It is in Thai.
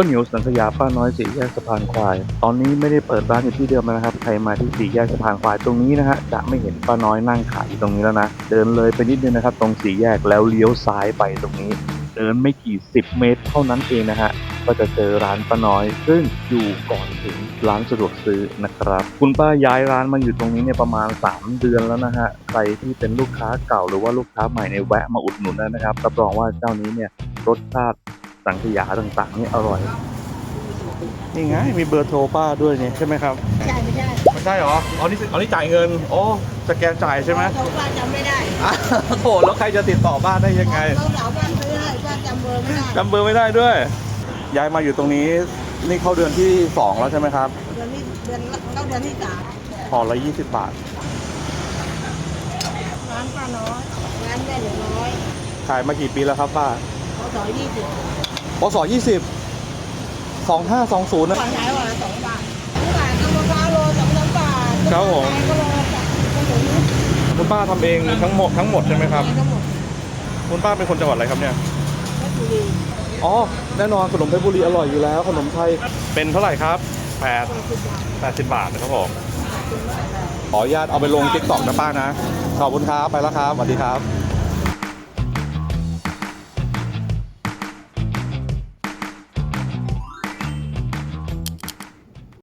ข้าวเหนียวสังขยาป้าน้อยสี่แยกสะพานควาย ตอนนี้ไม่ได้เปิดร้านอยู่ที่เดิมแล้วนะครับ ใครมาที่สี่แยกสะพานควายตรงนี้นะฮะจะไม่เห็นป้าน้อยนั่งขายอยู่ตรงนี้แล้วนะ เดินเลยไปนิดนึงนะครับ ตรงสี่แยกแล้วเลี้ยวซ้ายไปตรงนี้ เดินไม่กี่สิบเมตรเท่านั้นเองนะฮะก็จะเจอร้านป้าน้อย ซึ่งอยู่ก่อนถึงร้านสะดวกซื้อนะครับ คุณป้าย้ายร้านมาอยู่ตรงนี้เนี่ยประมาณ 3 เดือนแล้วนะฮะใครที่เป็นลูกค้าเก่าหรือว่าลูกค้าใหม่เนี่ยแวะมาอุดหนุนได้นะครับรับรองว่าเจ้านี้เนี่ยรสชาติ สังขยาต่างๆนี่อร่อย นี่ไงมีเบอร์โทรป้าด้วยเนี่ยใช่ไหมครับใช่ไม่ใช่ไม่ใช่หรออ๋อนี่อ๋อนี่จ่ายเงินอ๋อสแกนจ่ายใช่ไหมเขาป้าจำไม่ได้โอ้โหแล้วใครจะติดต่อบ้านได้ยังไงเขาสาวบ้านซื้อให้ป้าจำเบอร์ไม่ได้จำเบอร์ไม่ได้ด้วย ย้ายมาอยู่ตรงนี้ นี่เข้าเดือนที่สองแล้วใช่ไหมครับเดือนนี้เดือนเข้าเดือนที่สามห่อละยี่สิบบาท ร้านป้าน้อยร้านแม่หนูน้อยขายมากี่ปีแล้วครับป้าเขาสอยยี่สิบ ปศยี่สิบสองห้าสองศูนย์นะก่อนขายวันละสองบาทสองบาทเอามะพร้าวโลสองสามบาทครับผมแตงก็โลจากขนมคุณป้าทำเองทั้งหมดทั้งหมดใช่ไหมครับทั้งหมดคุณป้าเป็นคนจังหวัดอะไรครับเนี่ยเพชรบุรีอ๋อ แน่นอนขนมเพชรบุรีอร่อยอยู่แล้ว ขนมไทย เป็นเท่าไหร่ครับแปดสิบบาทแปดสิบบาทนะครับผม ขออนุญาตเอาไปลงติ๊กต็อกนะป้านะ ขอบคุณครับ ไปแล้วครับ สวัสดีครับ